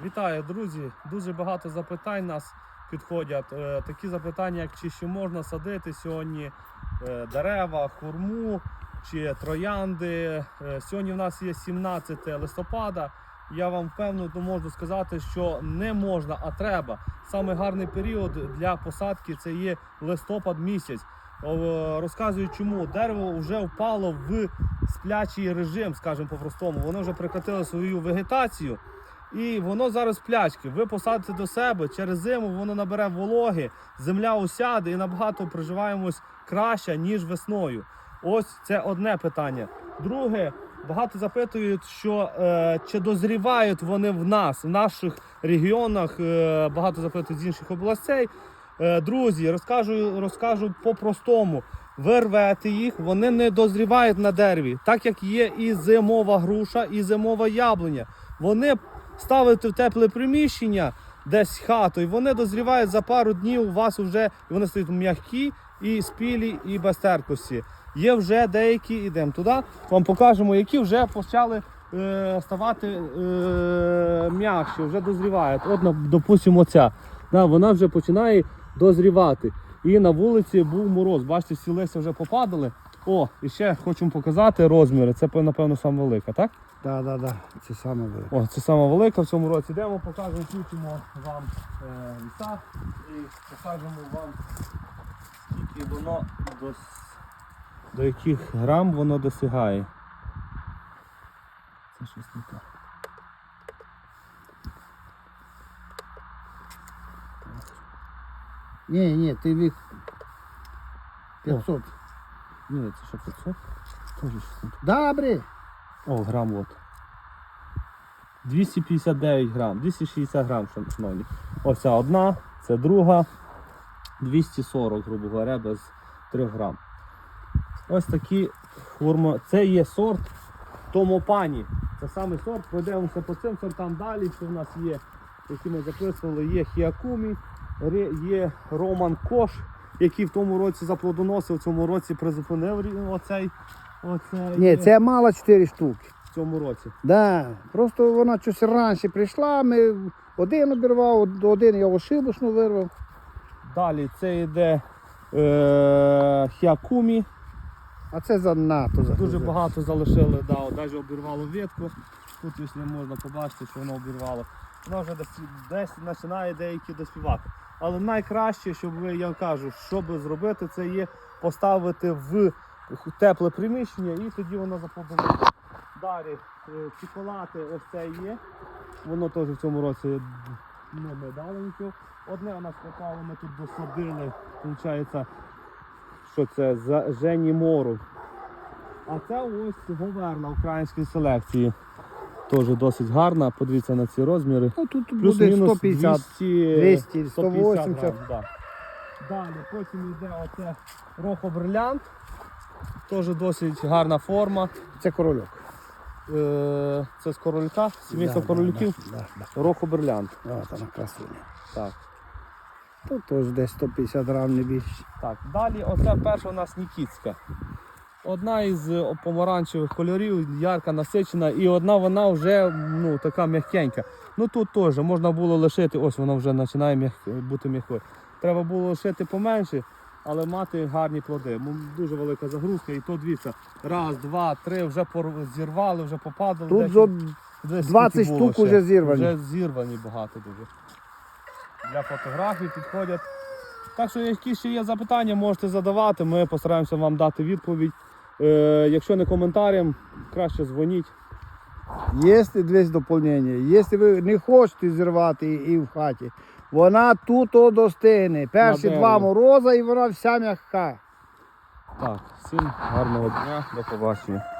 Вітаю, друзі! Дуже багато запитань нас підходять. Е, Такі запитання, як чи ще можна садити сьогодні е, дерева, хурму чи троянди. Е, Сьогодні в нас є 17 листопада. Я вам впевнено можу сказати, що не можна, а треба. Саме гарний період для посадки це є листопад місяць. Розказую, чому дерево вже впало в сплячий режим, скажімо по-простому. Воно вже прекратило свою вегетацію. І воно зараз плячки. Ви посадите до себе через зиму, воно набере вологи, земля осяде і набагато проживаємось краще, ніж весною. Ось це одне питання. Друге, багато запитують, що е, чи дозрівають вони в нас, в наших регіонах. Е, багато запитують з інших областей. Е, друзі, розкажу, розкажу по-простому. Ви рвете їх, вони не дозрівають на дереві, так як є і зимова груша, і зимова яблуня. Вони ставите в тепле приміщення, десь хату, і вони дозрівають за пару днів. У вас вже і вони стають м'які, і спілі, і без терпкості. Є вже деякі, йдемо туди, вам покажемо, які вже почали е, ставати е, м'якші, вже дозрівають. От, допустимо, оця. Да, вона вже починає дозрівати. І на вулиці був мороз. Бачите, всі листя вже попадали. О, і ще хочу показати розміри. Це, напевно, саме велика, так? Так, так, так. Це саме велике. О, це саме велика в цьому році. Йдемо, покажемо, включимо вам е, ліса і покажемо вам, скільки воно до, до яких грам воно досягає. Це щось не так. Ні, ні, ти вік 500. Ні, це що 500? Тоже. Добре. О, грам от. 259 грам, 260 грам, шановні. Ось ця одна, це друга. 240, грубо говоря, без 3 грам. Ось такі хурма. Це є сорт Томопані. Це саме сорт. Пройдемося по цим сортам далі, що в нас є, які ми записували, є Хіакумі, є Роман Кош, який в тому році заплодоносив, в цьому році призупинив оцей. оцей Ні, це мало 4 штуки. в цьому році. Да. Просто вона щось раніше прийшла, ми один обірвав, один я ошибочно вирвав. Далі це йде е, Хіакумі. А це занадто Дуже багато залишили, да, навіть обірвало ветку. Тут не можна побачити, що воно обірвало. Воно вже десь, починає деякі доспівати. Але найкраще, щоб ви, я кажу, щоб зробити, це є поставити в тепле приміщення і тоді воно заплодонує. Далі е, чоколати ось це є. Воно теж в цьому році не ми дали нічого. Одне у нас попало, ми тут досадили, виходить, що це за Жені Мору. А це ось говерна української селекції. Теж досить гарна. Подивіться на ці розміри. Ну тут буде Плюс-мінус 150. 200, 200, 180. грам, да. Далі потім йде оце рохо брилянт. Теж досить гарна форма. Це корольок. Е, Це з королька, сімейство Да, королюків. Да, да, да. Рохо брилянт. Красуня. Так. Тут теж десь 150 грам не більше. Так, далі оце перша у нас Нікітська. Одна із е, помаранчевих кольорів, ярка насичена, і одна вона вже ну, така м'якенька. Ну тут теж можна було лишити, ось вона вже починає м'як... бути м'якою. Треба було лишити поменше, але мати гарні плоди. Дуже велика загрузка, і то дивіться, раз, два, три, вже зірвали, вже попадали. Тут десь 20 штук уже зірвані. Вже зірвані багато дуже. Для фотографій підходять. Так що, які ще є запитання, можете задавати. Ми постараємося вам дати відповідь. Е, якщо не коментарям, краще дзвоніть. Є десь доповнення. Якщо ви не хочете зірвати і в хаті, вона тут достигне. Перші два мороза і вона вся м'яка. Так, всім гарного дня, до побачення.